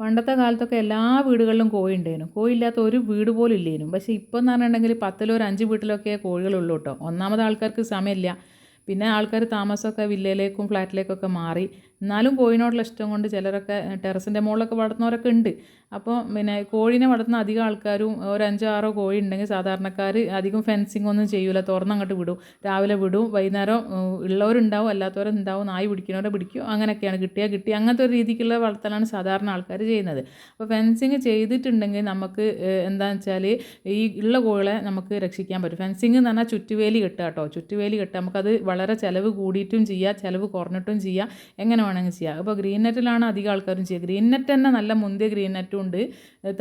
പണ്ടത്തെ കാലത്തൊക്കെ എല്ലാ വീടുകളിലും കോഴി ഉണ്ടായിരുന്നു കോഴി ഇല്ലാത്ത ഒരു വീട് പോലും ഇല്ലായിരുന്നു പക്ഷേ ഇപ്പം എന്ന് പറഞ്ഞിട്ടുണ്ടെങ്കിൽ പത്തിലോ ഒരു അഞ്ച് വീട്ടിലൊക്കെ കോഴികളുള്ളൂ കേട്ടോ. ഒന്നാമത് ആൾക്കാർക്ക് സമയമില്ല. പിന്നെ ആൾക്കാർ താമസമൊക്കെ വില്ലയിലേക്കും ഫ്ലാറ്റിലേക്കൊക്കെ മാറി. എന്നാലും കോഴിനോടുള്ള ഇഷ്ടം കൊണ്ട് ചിലരൊക്കെ ടെറസിന്റെ മുകളിലൊക്കെ വളർത്തുന്നവരൊക്കെ ഉണ്ട്. അപ്പോൾ പിന്നെ കോഴിനെ വളർത്തുന്ന അധികം ആൾക്കാരും ഒരു അഞ്ചോ ആറോ കോഴി ഉണ്ടെങ്കിൽ സാധാരണക്കാർ അധികം ഫെൻസിങ് ഒന്നും ചെയ്യൂല. തുറന്നങ്ങോട്ട് വിടും. രാവിലെ വിടും. വൈകുന്നേരം ഉള്ളവരുണ്ടാവും അല്ലാത്തവരുണ്ടാവും നായി പിടിക്കുന്നവരെ പിടിക്കും. അങ്ങനെയൊക്കെയാണ്. കിട്ടിയ കിട്ടി. അങ്ങനത്തെ ഒരു രീതിക്കുള്ള വളർത്തലാണ് സാധാരണ ആൾക്കാർ ചെയ്യുന്നത്. അപ്പോൾ ഫെൻസിങ് ചെയ്തിട്ടുണ്ടെങ്കിൽ നമുക്ക് എന്താണെന്ന് വെച്ചാൽ ഈ ഉള്ള കോഴികളെ നമുക്ക് രക്ഷിക്കാൻ പറ്റും. ഫെൻസിങ് എന്ന് പറഞ്ഞാൽ ചുറ്റുവേലി കെട്ടുക കേട്ടോ. ചുറ്റുവേലി കെട്ടുക. നമുക്കത് വളരെ ചിലവ് കൂടിയിട്ടും ചെയ്യാം. ചിലവ് കുറഞ്ഞിട്ടും ചെയ്യാം. എങ്ങനെ വേണമെങ്കിൽ ചെയ്യാം. അപ്പോൾ ഗ്രീൻ നെറ്റിലാണ് അധികം ആൾക്കാരും ചെയ്യുക. ഗ്രീൻ നെറ്റ് തന്നെ നല്ല മുന്തിയ ഗ്രീൻ നെറ്റും ഉണ്ട്.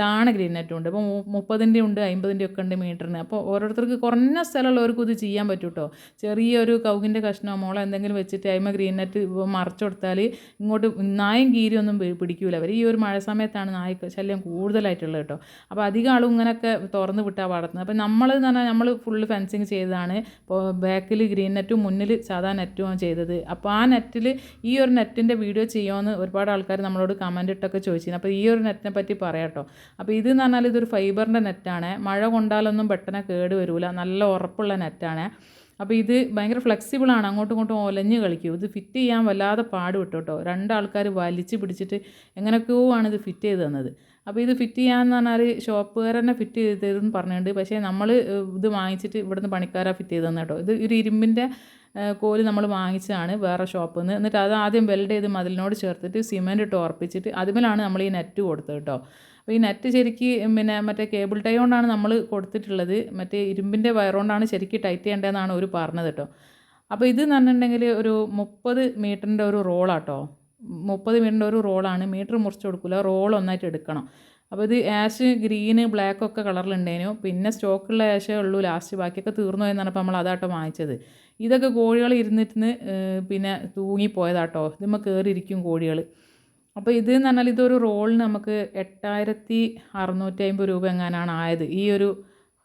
താണ ഗ്രീൻ നെറ്റും ഉണ്ട്. അപ്പോൾ മുപ്പതിന്റെ ഉണ്ട് അമ്പതിന്റെ ഒക്കെ ഉണ്ട് മീറ്ററിന്. അപ്പോൾ ഓരോരുത്തർക്ക് കുറഞ്ഞ സ്ഥലമുള്ളവർക്കും ഇത് ചെയ്യാൻ പറ്റും കേട്ടോ ചെറിയൊരു കൗകിന്റെ കഷ്ണമോ മോളോ എന്തെങ്കിലും വെച്ചിട്ട് അതിമ ഗ്രീൻ നെറ്റ് മറച്ചു കൊടുത്താൽ ഇങ്ങോട്ട് നായും കീരിയൊന്നും പിടിക്കൂല. അവർ ഈ ഒരു മഴ സമയത്താണ് നായ ശല്യം കൂടുതലായിട്ടുള്ളത് കേട്ടോ അപ്പോൾ അധികം ആളും ഇങ്ങനെയൊക്കെ തുറന്ന് വിട്ടാൽ വളർത്തുന്നത്. അപ്പോൾ നമ്മൾ എന്ന് പറഞ്ഞാൽ നമ്മൾ ഫുള്ള് ഫെൻസിങ് ചെയ്തതാണ്. ഇപ്പോൾ ബാക്കിൽ ഗ്രീൻ നെറ്റും മുന്നിൽ സാധാ നെറ്റുമാണ് ചെയ്തത്. അപ്പോൾ ആ നെറ്റിൽ ഈ ഒരു നെറ്റിന്റെ വീഡിയോ ചെയ്യുമെന്ന് ഒരുപാട് ആൾക്കാർ നമ്മളോട് കമന്റ് ഇട്ടൊക്കെ ചോദിച്ചിരുന്നു. അപ്പോൾ ഈ ഒരു നെറ്റിനെ പറ്റി പറയാം കേട്ടോ അപ്പോൾ ഇത് എന്ന് പറഞ്ഞാൽ ഇതൊരു ഫൈബറിന്റെ നെറ്റാണ്. മഴ കൊണ്ടാലൊന്നും പെട്ടെന്ന് കേട് വരില്ല നല്ല ഉറപ്പുള്ള നെറ്റാണ്. അപ്പോൾ ഇത് ഭയങ്കര ഫ്ലെക്സിബിളാണ് അങ്ങോട്ടും ഇങ്ങോട്ടും ഒലഞ്ഞ് കളിക്കും. ഇത് ഫിറ്റ് ചെയ്യാൻ വല്ലാതെ പാട് വിട്ടു കേട്ടോ രണ്ടാൾക്കാർ വലിച്ച് പിടിച്ചിട്ട് എങ്ങനെയൊക്കെയോ ആണ് ഇത് ഫിറ്റ് ചെയ്ത് തന്നത്. അപ്പോൾ ഇത് ഫിറ്റ് ചെയ്യാമെന്ന് പറഞ്ഞാൽ ഷോപ്പുകാർ തന്നെ ഫിറ്റ് ചെയ്ത് തരുമെന്ന് പറഞ്ഞിട്ടുണ്ട്. പക്ഷേ നമ്മൾ ഇത് വാങ്ങിച്ചിട്ട് ഇവിടുന്ന് പണിക്കാരാണ് ഫിറ്റ് ചെയ്ത് തന്നെ കേട്ടോ. ഇത് ഒരു ഇരുമ്പിന്റെ കോൽ നമ്മൾ വാങ്ങിച്ചതാണ് വേറെ ഷോപ്പിൽ നിന്ന് എന്നിട്ട് അത് ആദ്യം വെൽഡ് ചെയ്ത് മതിലിനോട് ചേർത്തിട്ട് സിമെന്റ് ഇട്ട് ഉറപ്പിച്ചിട്ട് അതുമേലാണ് നമ്മൾ ഈ നെറ്റ് കൊടുത്തത് കേട്ടോ. അപ്പോൾ ഈ നെറ്റ് ശരിക്ക് പിന്നെ മറ്റേ കേബിൾ ടൈ കൊണ്ടാണ് നമ്മൾ കൊടുത്തിട്ടുള്ളത്. മറ്റേ ഇരുമ്പിന്റെ വയറുകൊണ്ടാണ് ശരിക്ക് ടൈറ്റ് ചെയ്യേണ്ടതെന്നാണ് ഒരു പറഞ്ഞത് കേട്ടോ. അപ്പോൾ ഇത് എന്ന് പറഞ്ഞിട്ടുണ്ടെങ്കിൽ ഒരു മുപ്പത് മീറ്ററിന്റെ ഒരു റോളാട്ടോ മുപ്പത് മീറ്ററിന്റെ ഒരു റോളാണ് മീറ്റർ മുറിച്ച് കൊടുക്കില്ല റോൾ ഒന്നായിട്ട് എടുക്കണം. അപ്പോൾ ഇത് ആഷ് ഗ്രീന് ബ്ലാക്ക് ഒക്കെ കളറിലുണ്ടേനു പിന്നെ സ്റ്റോക്കുള്ള ആഷേ ഉള്ളൂ ലാസ്റ്റ് ബാക്കിയൊക്കെ തീർന്നു എന്ന് പറഞ്ഞപ്പോൾ നമ്മൾ അതാട്ടോ വാങ്ങിച്ചത്. ഇതൊക്കെ കോഴികൾ ഇരുന്നിട്ട് പിന്നെ തൂങ്ങിപ്പോയതാട്ടോ. ഇതുമ്മ കയറിയിരിക്കും കോഴികൾ അപ്പോൾ ഇത് എന്ന് പറഞ്ഞാൽ ഇതൊരു റോളിന് നമുക്ക് എട്ടായിരത്തി അറുന്നൂറ്റി അമ്പത് രൂപ എങ്ങാനാണ് ആയത്. ഈ ഒരു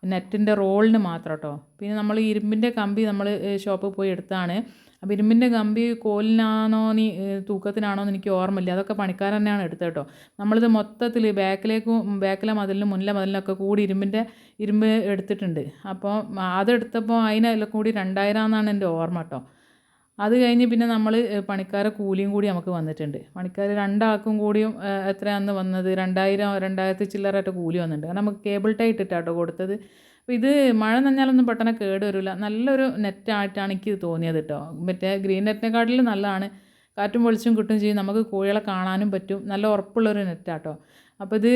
നെറ്റിന്റെ റോളിന് മാത്രം കേട്ടോ പിന്നെ നമ്മൾ ഇരുമ്പിന്റെ കമ്പി നമ്മൾ ഷോപ്പിൽ പോയി എടുത്താണ്. അപ്പോൾ ഇരുമ്പിന്റെ കമ്പി കോലിനാണോ നീ തൂക്കത്തിനാണോ എന്ന് എനിക്ക് ഓർമ്മയില്ല. അതൊക്കെ പണിക്കാരൻ തന്നെയാണ് എടുത്തത് കേട്ടോ. നമ്മളിത് മൊത്തത്തിൽ ബാക്കിലേക്ക് ബാക്കിലെ മതിലിനും മുന്നിലെ മതിലിനൊക്കെ കൂടി ഇരുമ്പിന്റെ ഇരുമ്പ് എടുത്തിട്ടുണ്ട്. അപ്പോൾ അതെടുത്തപ്പോൾ അതിനെല്ലാം കൂടി രണ്ടായിരം എന്നാണ് എന്റെ ഓർമ്മ കേട്ടോ. അത് കഴിഞ്ഞ് പിന്നെ നമ്മൾ പണിക്കാരെ കൂലിയും കൂടി നമുക്ക് വന്നിട്ടുണ്ട്. പണിക്കാർ രണ്ടാൾക്കും കൂടിയും എത്രയാണെന്ന് വന്നത്? രണ്ടായിരം രണ്ടായിരത്തി ചില്ലറായിട്ട് കൂലി വന്നിട്ടുണ്ട്. കാരണം നമുക്ക് കേബിൾ ടൈ ഇട്ടിട്ടാട്ടോ കൊടുത്തത്. അപ്പോൾ ഇത് മഴ നനഞ്ഞാലൊന്നും പെട്ടെന്ന് കേട് വരില്ല നല്ലൊരു നെറ്റായിട്ടാണ് എനിക്ക് തോന്നിയത് കേട്ടോ മറ്റേ ഗ്രീൻ നെറ്റിനെക്കാട്ടിലും നല്ലതാണ്. കാറ്റും പൊളിച്ചും കിട്ടും ചെയ്യും. നമുക്ക് കോഴികളെ കാണാനും പറ്റും. നല്ല ഉറപ്പുള്ളൊരു നെറ്റാട്ടോ. അപ്പോൾ ഇത്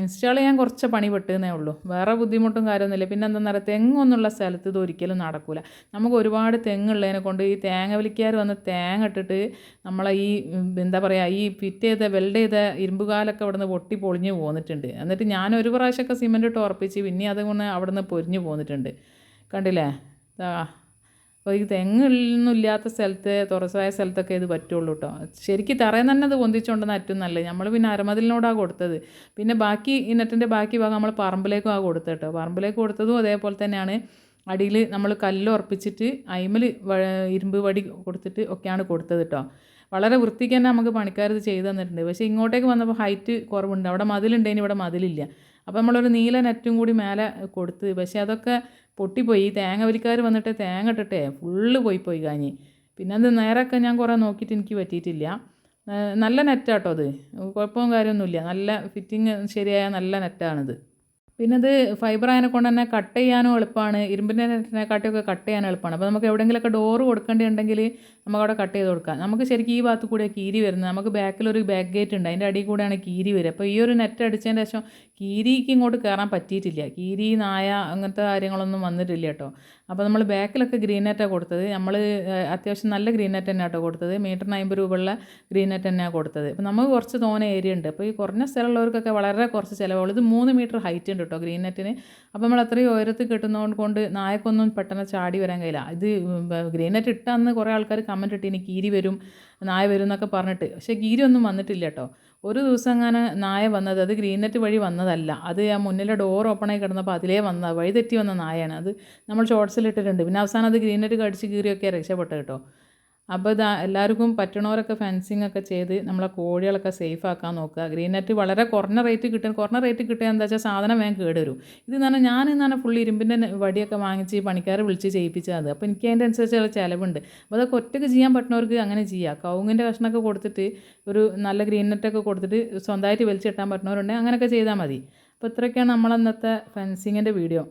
ഇൻസ്റ്റാൾ ചെയ്യാൻ കുറച്ച് പണി പെട്ടുന്നേ ഉള്ളൂ. വേറെ ബുദ്ധിമുട്ടും കാര്യമൊന്നുമില്ല. പിന്നെ എന്താണെന്ന് പറയുക തെങ്ങൊന്നുള്ള സ്ഥലത്ത് ഇത് ഒരിക്കലും നടക്കില്ല നമുക്ക് ഒരുപാട് തെങ്ങുള്ളതിനെ കൊണ്ട് ഈ തേങ്ങ വലിക്കാർ വന്ന് തേങ്ങ ഇട്ടിട്ട് നമ്മളെ ഈ എന്താ പറയുക ഈ ഫിറ്റ് ചെയ്ത വെൽഡ് ചെയ്ത ഇരുമ്പുകാലൊക്കെ അവിടെ നിന്ന് പൊട്ടി പൊളിഞ്ഞ് പോന്നിട്ടുണ്ട്. എന്നിട്ട് ഞാൻ ഒരു പ്രാവശ്യമൊക്കെ സിമെന്റ് ഇട്ട് ഉറപ്പിച്ച് പിന്നെ അതുകൊണ്ട് അവിടുന്ന് പൊരിഞ്ഞ് പോന്നിട്ടുണ്ട്. കണ്ടില്ലേ? അപ്പോൾ ഈ തെങ്ങൊന്നും ഇല്ലാത്ത സ്ഥലത്ത് തുറസായ സ്ഥലത്തൊക്കെ ഇത് പറ്റുള്ളൂ കേട്ടോ ശരിക്കും തറയിൽ തന്നെ അത് പൊന്തിച്ചുകൊണ്ടെന്ന് ഏറ്റവും നമ്മൾ പിന്നെ അരമതിലിനോടാണ് കൊടുത്തത്. പിന്നെ ബാക്കി ഈ നെറ്റിന്റെ ബാക്കി ഭാഗം നമ്മൾ പറമ്പിലേക്കും ആ കൊടുത്തത് കേട്ടോ പറമ്പിലേക്ക് കൊടുത്തതും അതേപോലെ തന്നെയാണ്. അടിയിൽ നമ്മൾ കല്ല് ഉറപ്പിച്ചിട്ട് അയിമൽ ഇരുമ്പ് വടി കൊടുത്തിട്ട് ഒക്കെയാണ് കൊടുത്തത് കേട്ടോ വളരെ വൃത്തിക്ക് തന്നെ നമുക്ക് പണിക്കാർ ഇത് ചെയ്തു തന്നിട്ടുണ്ട്. പക്ഷേ ഇങ്ങോട്ടേക്ക് വന്നപ്പോൾ ഹൈറ്റ് കുറവുണ്ട്. അവിടെ മതിലുണ്ടെങ്കിൽ ഇവിടെ മതിലില്ല. അപ്പോൾ നമ്മളൊരു നീല നെറ്റും കൂടി മേലെ കൊടുത്ത് പക്ഷേ അതൊക്കെ പൊട്ടിപ്പോയി. ഈ തേങ്ങ വലിക്കാർ വന്നിട്ട് തേങ്ങ ഇട്ടിട്ടേ ഫുള്ള് പോയി പോയി കാഞ്ഞ്. പിന്നെ അത് നേരൊക്കെ ഞാൻ കുറേ നോക്കിയിട്ട് എനിക്ക് പറ്റിയിട്ടില്ല. നല്ല നെറ്റാട്ടോ അത്. കുഴപ്പവും കാര്യമൊന്നുമില്ല. നല്ല ഫിറ്റിങ് ശരിയായ നല്ല നെറ്റാണിത്. പിന്നെ ഇത് ഫൈബർ ആയതിനെ കൊണ്ട് തന്നെ കട്ട് ചെയ്യാനും എളുപ്പമാണ്. ഇരുമ്പിന്റെ നെറ്റിനെക്കാട്ടിയൊക്കെ കട്ട് ചെയ്യാൻ എളുപ്പമാണ്. അപ്പോൾ നമുക്ക് എവിടെയെങ്കിലുമൊക്കെ ഡോറ് കൊടുക്കേണ്ടിയുണ്ടെങ്കിൽ നമുക്ക് അവിടെ കട്ട് ചെയ്ത് കൊടുക്കാം. നമുക്ക് ശരിക്കും ഈ ഭാഗത്ത് കൂടെ കീരി വരുന്നത് നമുക്ക് ബാക്കിലൊരു ബാക്ക് ഗേറ്റ് ഉണ്ട്. അതിന്റെ അടിയിൽ കൂടെയാണ് കീരി വരിക. അപ്പോൾ ഈ ഒരു നെറ്റ് അടിച്ചതിന് ശേഷം കീരിക്ക് ഇങ്ങോട്ട് കയറാൻ പറ്റിയിട്ടില്ല. കീരി നായ അങ്ങനത്തെ കാര്യങ്ങളൊന്നും വന്നിട്ടില്ല കേട്ടോ. അപ്പോൾ നമ്മൾ ബാക്കിലൊക്കെ ഗ്രീൻ നെറ്റാണ് കൊടുത്തത്. നമ്മൾ അത്യാവശ്യം നല്ല ഗ്രീൻ നെറ്റ് തന്നെയാണ് കേട്ടോ കൊടുത്തത്. മീറ്ററിന് അമ്പത് രൂപയുള്ള ഗ്രീൻ നെറ്റ് തന്നെയാണ് കൊടുത്തത്. അപ്പോൾ നമുക്ക് കുറച്ച് തോനെ ഏരിയ ഉണ്ട്. അപ്പോൾ ഈ കുറഞ്ഞ സ്ഥലമുള്ളവർക്കൊക്കെ വളരെ കുറച്ച് ചിലവുള്ളൂ ഇത് മൂന്ന് മീറ്റർ ഹൈറ്റ് ഉണ്ട് കേട്ടോ ഗ്രീൻ നെറ്റിന് അപ്പോൾ നമ്മൾ അത്രയും ഉയരത്തിൽ കിട്ടുന്നതുകൊണ്ട് കൊണ്ട് നായക്കൊന്നും പെട്ടെന്ന് ചാടി വരാൻ കഴിയില്ല. ഇത് ഗ്രീൻ നെറ്റ് ഇട്ട അന്ന് കുറേ ആൾക്കാർ ഇട്ടിനി കീരി വരും നായ വരും എന്നൊക്കെ പറഞ്ഞിട്ട്. പക്ഷേ കീരി ഒന്നും വന്നിട്ടില്ല കേട്ടോ. ഒരു ദിവസം അങ്ങനെ നായ വന്നത് അത് ഗ്രീൻ നെറ്റ് വഴി വന്നതല്ല. അത് ആ മുന്നിലെ ഡോർ ഓപ്പണായി കിടന്നപ്പോൾ അതിലേ വന്ന വഴി തെറ്റി വന്ന നായയാണ്. അത് നമ്മൾ ഷോർട്സിൽ ഇട്ടിട്ടുണ്ട്. പിന്നെ അവസാനം അത് ഗ്രീൻ നെറ്റ് കടിച്ച് കീറിയൊക്കെ രക്ഷപ്പെട്ടു കേട്ടോ. അപ്പോൾ ഇതാ എല്ലാവർക്കും പറ്റണവരൊക്കെ ഫെൻസിങ് ഒക്കെ ചെയ്ത് നമ്മളെ കോഴികളൊക്കെ സേഫ് ആക്കാൻ നോക്കുക. ഗ്രീൻ നെറ്റ് വളരെ കുറഞ്ഞ റേറ്റ് കിട്ടും കുറഞ്ഞ റേറ്റ് കിട്ടുക എന്താ വെച്ചാൽ സാധനം വേഗം കേടുവരും. ഇത് എന്ന് പറഞ്ഞാൽ ഞാൻ എന്നാണ് ഫുൾ ഇരുമ്പിന്റെ വടിയൊക്കെ വാങ്ങിച്ച് പണിക്കാരെ വിളിച്ച് ചെയ്യിപ്പിച്ചത് അപ്പോൾ എനിക്ക് അതിന്റെ അനുസരിച്ചുള്ള ചിലവുണ്ട്. അപ്പോൾ അതൊക്കെ ഒറ്റയ്ക്ക് ചെയ്യാൻ പറ്റുന്നവർക്ക് അങ്ങനെ ചെയ്യാം. കൗങ്ങിന്റെ കഷ്ണമൊക്കെ കൊടുത്തിട്ട് ഒരു നല്ല ഗ്രീൻ നെറ്റൊക്കെ കൊടുത്തിട്ട് സ്വന്തമായിട്ട് വലിച്ചിട്ടാൻ പറ്റുന്നവരുണ്ടെങ്കിൽ അങ്ങനെയൊക്കെ ചെയ്താൽ മതി. അപ്പോൾ ഇത്രയൊക്കെയാണ് നമ്മളന്നത്തെ ഫെൻസിങ്ങിന്റെ വീഡിയോ